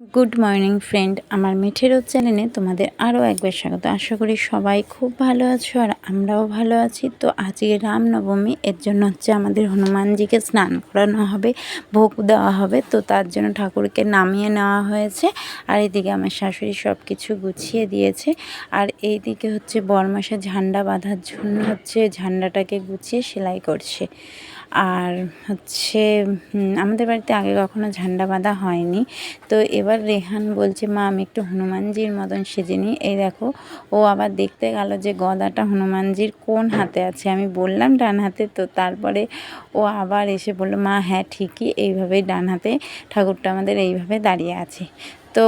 Good morning friend, আমার মিঠেরও চ্যানেলে তোমাদের আরও একবার স্বাগত। আশা করি সবাই খুব ভালো আছো আর আমরাও ভালো আছি। তো আজকে রামনবমী, এর জন্য হচ্ছে আমাদের হনুমানজিকে স্নান করানো হবে, ভোগ দেওয়া হবে। তো তার জন্য ঠাকুরকে নামিয়ে নেওয়া হয়েছে আর এদিকে আমার শাশুড়ি সব কিছু গুছিয়ে দিয়েছে। আর এইদিকে হচ্ছে বরমাসে ঝান্ডা বাঁধার জন্য হচ্ছে ঝান্ডাটাকে গুছিয়ে সেলাই করছে। আর হচ্ছে আমাদের বাড়িতে আগে কখনো ঝান্ডা বাঁধা হয়নি। তো এবার রেহান বলছে, মা, আমি একটু হনুমানজির মতন সেজে নিই এই দেখো, ও আবার দেখতে গেল যে গদাটা হনুমানজির কোন হাতে আছে। আমি বললাম, ডান হাতে। তো তারপরে ও আবার এসে বলল, মা হ্যাঁ ঠিকই, এইভাবেই ডান হাতে ঠাকুরটা আমাদের এইভাবে দাঁড়িয়ে আছে। তো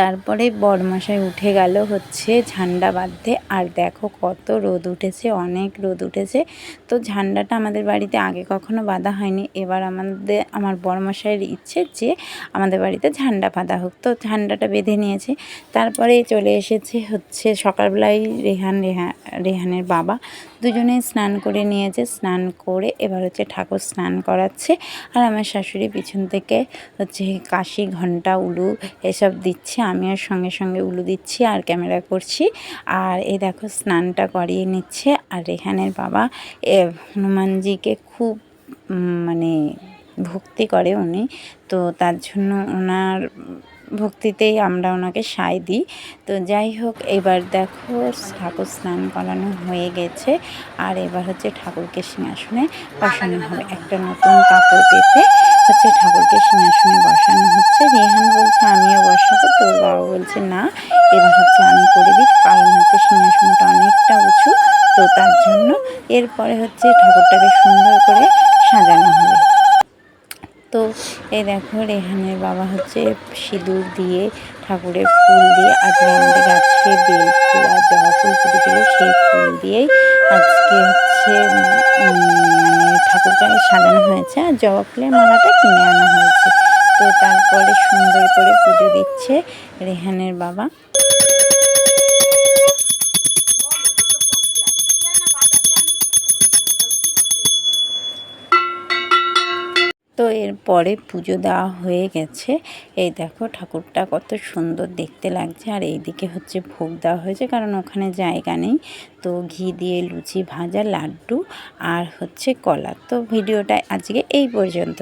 তারপরে বরমশাই উঠে গেল হচ্ছে ঝান্ডা বাঁধতে। আর দেখো কত রোদ উঠেছে, অনেক রোদ উঠেছে। তো ঝান্ডাটা আমাদের বাড়িতে আগে কখনো বাঁধা হয়নি। এবার আমাদের, আমার বরমশাইয়ের ইচ্ছে যে আমাদের বাড়িতে ঝান্ডা বাঁধা হোক। তো ঝান্ডাটা বেঁধে নিয়েছে। তারপরে চলে এসেছে হচ্ছে সকালবেলায় রেহান, রেহা, রেহানের বাবা। দুজনে স্নান করে নিয়েছে। স্নান করে এবার হচ্ছে ঠাকুর স্নান করাচ্ছে। আর আমার শাশুড়ি পিছন থেকে হচ্ছে কাশি, ঘণ্টা, উলু এসব দিচ্ছে। আমিও সঙ্গে সঙ্গে উলু দিচ্ছি আর ক্যামেরা করছি। আর এই দেখো স্নানটা করিয়ে নিচ্ছে। আর রেহানের বাবা, এ, হনুমানজিকে খুব মানে ভক্তি করে উনি। তো তার জন্য ওনার ভক্তিতেই আমরা ওনাকে সায় দিই। তো যাই হোক, এবার দেখো ঠাকুর স্নান করানো হয়ে গেছে। আর এবার হচ্ছে ঠাকুরকে সিংহাসনে বসানো হবে। একটা নতুন কাপড় পেতে হচ্ছে ঠাকুরকে সিংহাসনে বসানো হচ্ছে। রেহান বলছে, আমিও বলছে, না, এবার হচ্ছে আমি করে দিই। কারণ হচ্ছে সিংহাসনটা অনেকটা উঁচু, তো তার জন্য এরপরে হচ্ছে ঠাকুরটাকে সুন্দর করে সাজানো হবে। তো এই দেখো, রেহানের বাবা হচ্ছে সিঁদুর দিয়ে ঠাকুরের ফুল দিয়ে আজকে আমাদের গাছে বেল ফুল আর জবা ফুল ফুটেছিল, সেই ফুল দিয়েই আজকে হচ্ছে মানে ঠাকুরটা সাজানো হয়েছে। আর জবা ফুলের মালাটা কিনে আনা হয়েছে। তো তারপরে সুন্দর করে পুজো দিচ্ছে রেহানের বাবা। তো এরপরে পুজো দেওয়া হয়ে গেছে। এই দেখো ঠাকুরটা কত সুন্দর দেখতে লাগছে। আর এইদিকে হচ্ছে ভোগ দেওয়া হয়েছে কারণ ওখানে জায়গা নেই। তো ঘি দিয়ে লুচি ভাজা, লাড্ডু আর হচ্ছে কলা। তো ভিডিওটা আজকে এই পর্যন্ত।